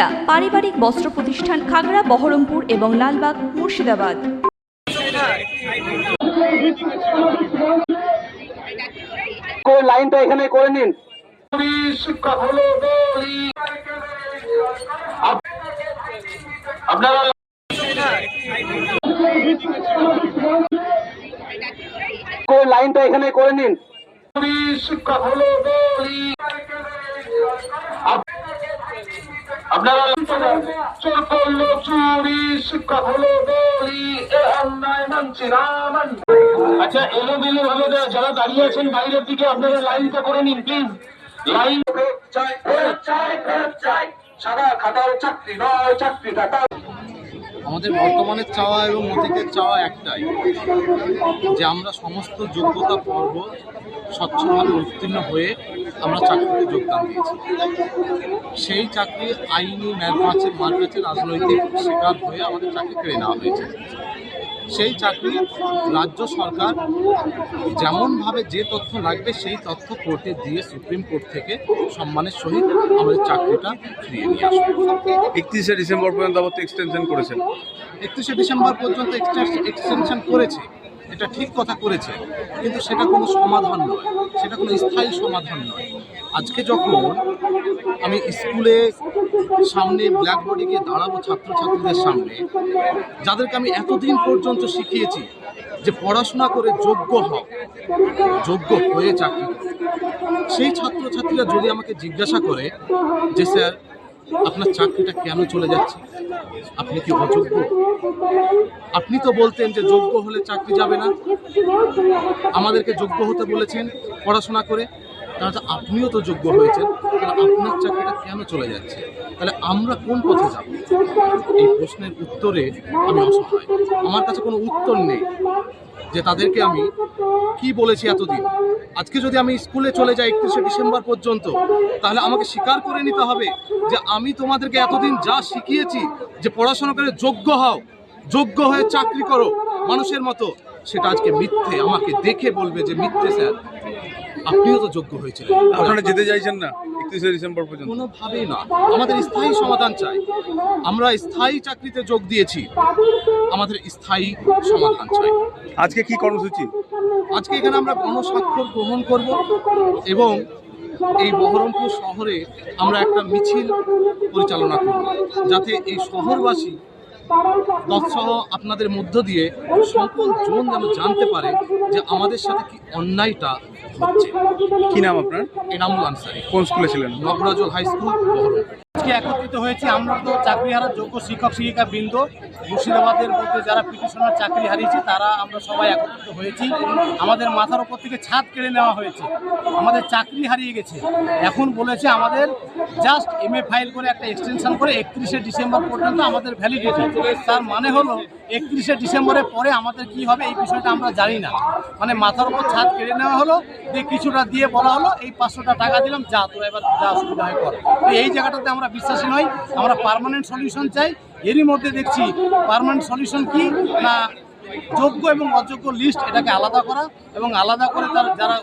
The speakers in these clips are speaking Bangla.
বিক্রেতা পারিবারিক বস্ত্র প্রতিষ্ঠান খাগড়া, বহরমপুর এবং লালবাগ, মুর্শিদাবাদ। লাইনটা এখানে করে নিন। লাইনটা এখানে করে নিন। আপনারা চোর করল চুরি আচ্ছা ভাবে যারা দাঁড়িয়ে আছেন বাইরের দিকে, আপনারা লাইনটা করে নিন, প্লিজ। লাইন চাই চাই চাই। সাদা খাতার চাকরি নয় চাকরি টাকা আমাদের বর্তমানের চাওয়া এবং অতীতের চাওয়া একটাই, যে আমরা সমস্ত যোগ্যতা পর্ব স্বচ্ছভাবে উত্তীর্ণ হয়ে আমরা চাকরিতে যোগদান দিয়েছি। সেই চাকরি আইনি ম্যারকাছে মার্কাছে রাজনৈতিক শিকার হয়ে আমাদের চাকরি কেড়ে নেওয়া হয়েছে। সেই চাকরি রাজ্য সরকার যেমনভাবে যে তথ্য লাগবে সেই তথ্য কোর্টে দিয়ে সুপ্রিম কোর্ট থেকে সম্মানের সহিত আমাদের চাকরিটা ফিরিয়ে নিয়ে আসবে। একত্রিশে ডিসেম্বর পর্যন্ত আবার তো এক্সটেনশন করেছেন। একত্রিশে ডিসেম্বর পর্যন্ত এক্সটেনশন করেছে। এটা ঠিক কথা করেছে, কিন্তু সেটা কোনো সমাধান নয়। সেটা কোনো স্থায়ী সমাধান নয়। আজকে যখন আমি স্কুলে সামনে ব্ল্যাকবোর্ডে গিয়ে দাঁড়াবো ছাত্রছাত্রীদের সামনে, যাদেরকে আমি এতদিন পর্যন্ত শিখিয়েছি যে পড়াশোনা করে যোগ্য হও, যোগ্য হয়ে চাকরি সেই ছাত্রছাত্রীরা যদি আমাকে জিজ্ঞাসা করে যে, স্যার আপনার চাকরিটা কেন চলে যাচ্ছে? আপনি কি অযোগ্য? আপনি তো বলতেন যে যোগ্য হলে চাকরি যাবে না। আমাদেরকে যোগ্য হতে বলেছেন, পড়াশোনা করে। তাহলে আপনিও তো যোগ্য হয়েছেন। তাহলে আপনার চাকরিটা কেন চলে যাচ্ছে? তাহলে আমরা কোন পথে যাব? এই প্রশ্নের উত্তরে আমি অসহায়। আমার কাছে কোনো উত্তর নেই। যে তাদেরকে আমি কি বলেছি এতদিন? আজকে যদি আমি স্কুলে চলে যাই একত্রিশে ডিসেম্বর পর্যন্ত তাহলে আমাকে স্বীকার করে নিতে হবে যে আমি তোমাদেরকে এতদিন যা শিখিয়েছি যে পড়াশোনা করে যোগ্য হও যোগ্য হয়ে চাকরি করো মানুষের মতো সেটা আজকে মিথ্যে। আমাকে দেখে বলবে যে মিথ্যে স্যার। আপনিও তো যোগ্য হয়েছিলেন। আপনারা যেতে চাইছেন না একত্রিশে ডিসেম্বর পর্যন্ত? কোনোভাবেই না। আমাদের স্থায়ী সমাধান চাই। আমরা স্থায়ী চাকরিতে যোগ দিয়েছি। আমাদের স্থায়ী সমাধান চাই। আজকে কি কর্মসূচি? আজকে এখানে আমরা গণস্বাক্ষর গ্রহণ করব এবং এই বহরমপুর শহরে আমরা একটা মিছিল পরিচালনা করব যাতে এই শহরবাসী তৎসহ আপনাদের মধ্য দিয়ে সকল জন যেন জানতে পারে যে আমাদের সাথে কি অন্যায়টা হচ্ছে। কি নাম আপনার? এনামুল আনসারি। কোন স্কুলে ছিলেন? নবরাজল হাই স্কুল বহরমপুর। আজকে একত্রিত হয়েছি আমরা তো চাকরি হারা যোগ্য শিক্ষক শিক্ষিকা বৃন্দ। মুর্শিদাবাদের মধ্যে যারা পিটিশনার চাকরি হারিয়েছে, তারা আমরা সবাই একত্রিত হয়েছি। আমাদের মাথার ওপর থেকে ছাদ কেড়ে নেওয়া হয়েছে। আমাদের চাকরি হারিয়ে গেছে। এখন বলেছে আমাদের জাস্ট এম ফাইল করে একটা এক্সটেনশন করে একত্রিশে ডিসেম্বর পর্যন্ত আমাদের ভ্যালিডিটি তার মানে হলো একত্রিশে ডিসেম্বরের পরে আমাদের কি হবে এই বিষয়টা আমরা জানি না। মানে মাথার উপর ছাদ কেড়ে নেওয়া হলো, দিয়ে কিছুটা দিয়ে বলা হলো, এই পাঁচশোটা টাকা দিলাম, যা তো এবার যা অসুবিধা হয় কর। তো এই জায়গাটাতে আমরা বিশ্বাসী নই, আমরা পার্মানেন্ট সলিউশন চাই। এরই মধ্যে দেখছি পার্মানেন্ট সলিউশন কি না যোগ্য এবং অযোগ্য লিস্ট এটাকে আলাদা করা এবং আলাদা করে তার যারা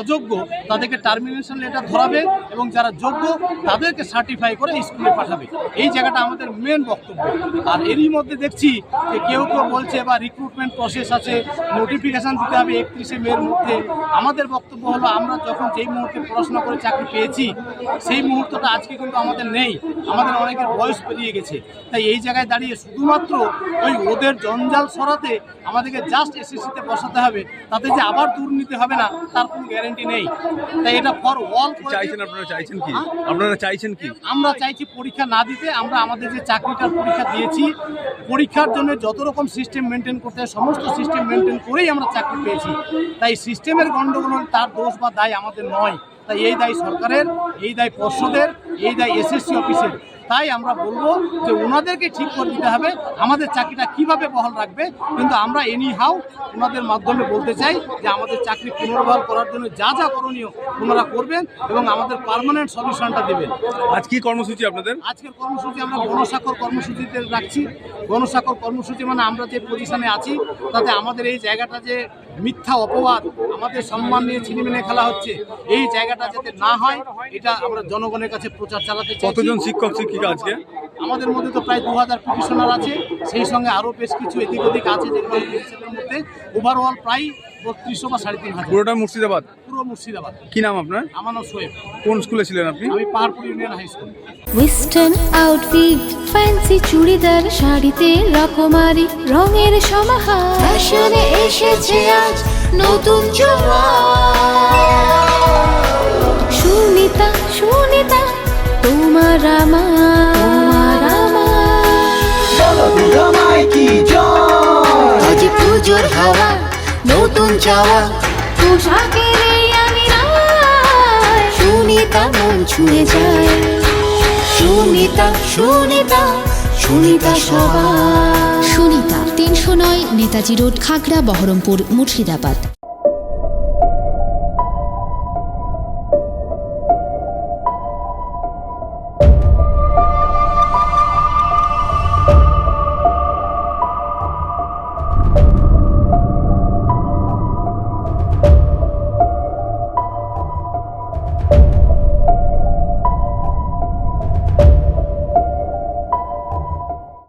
অযোগ্য, তাদেরকে টার্মিনেশন লেটার ধরাবে এবং যারা যোগ্য, তাদেরকে সার্টিফাই করে স্কুলে পাঠাবে। এই জায়গাটা আমাদের মেন বক্তব্য। আর এরই মধ্যে দেখছি যে কেউ কেউ বলছে বা রিক্রুটমেন্ট প্রসেস আছে নোটিফিকেশান দিতে হবে একত্রিশে মের মধ্যে। আমাদের বক্তব্য হলো, আমরা যখন যেই মুহূর্তে পড়াশোনা করে চাকরি পেয়েছি, সেই মুহূর্তটা আজকে কিন্তু আমাদের নেই। আমাদের অনেকের বয়স পেরিয়ে গেছে। তাই এই জায়গায় দাঁড়িয়ে শুধুমাত্র ওই ওদের জঞ্জাল সরাতে আমাদেরকে জাস্ট এসএসসিতে বসাতে হবে। তাতে যে আবার দূর নিতে হবে না, তার কোনো গ্যারেন্টি নেই। তাই এটা ফর ওয়াল চাইছেন আপনারা? চাইছেন কি? আপনারা চাইছেন কি? আমরা চাইছি পরীক্ষা না দিতে আমরা আমাদের যে চাকরিটার পরীক্ষা দিয়েছি পরীক্ষার জন্য যত রকম সিস্টেম মেনটেন করতে হয় সমস্ত সিস্টেম মেনটেন করেই আমরা চাকরি পেয়েছি। তাই সিস্টেমের গণ্ডগোল তার দোষ বা দায় আমাদের নয়। তাই এই দায় সরকারের এই দায় পর্ষদের এই দায় এসএসসি অফিসের তাই আমরা বলব যে ওনাদেরকে ঠিক করে দিতে হবে আমাদের চাকরিটা কীভাবে বহাল রাখবে কিন্তু আমরা এনি হাউ ওনাদের মাধ্যমে বলতে চাই যে আমাদের চাকরি পুনর্বহাল করার জন্য যা যা করণীয় ওনারা করবেন এবং আমাদের পার্মানেন্ট সলিউশনটা দেবেন। আজ কি কর্মসূচি আপনাদের? আজকের কর্মসূচি আমরা গণস্বাক্ষর কর্মসূচিতে রাখছি। গণস্বাক্ষর কর্মসূচি মানে আমরা যে পজিশনে আছি তাতে আমাদের এই জায়গাটা যে মিথ্যা অপবাদ আমাদের সম্মান নিয়ে ছিনিমিনে খেলা হচ্ছে এই জায়গাটা যাতে না হয় এটা আমরা জনগণের কাছে প্রচার চালাতে চাই কতজন শিক্ষক শিক্ষিকা? কি কাজকে আমাদের মধ্যে তো প্রায় দু হাজার পিটিশনার আছে সেই সঙ্গে আরও বেশ কিছু এদিক ওদিক আছে যেগুলো মধ্যে ওভারঅল প্রায় বত্রিশশো বা সাড়ে তিন হাজার পুরোটা মুর্শিদাবাদ? পুরো মুর্শিদাবাদ। কি নাম আপনার? আমার নাম সোয়েব কোন স্কুলে ছিলেন আপনি? আমি Paharpur union high school. Western outfit fancy churidar শাড়িতে রকমারি রঙের সমাহার। ফ্যাশনে এসেছে আজ নতুন সুনিতা সুনিতা তোমার আমার। আমার আজ পুজোর হাওয়া নতুন চাওয়া। পোশাকের আমি সুনিতা মন ছুঁয়ে যায়। সুনিতা সুনিতা সুনিতা সবার। সুনিতা তিনশো নয় নেতাজি রোড খাগড়া বহরমপুর মুর্শিদাবাদ।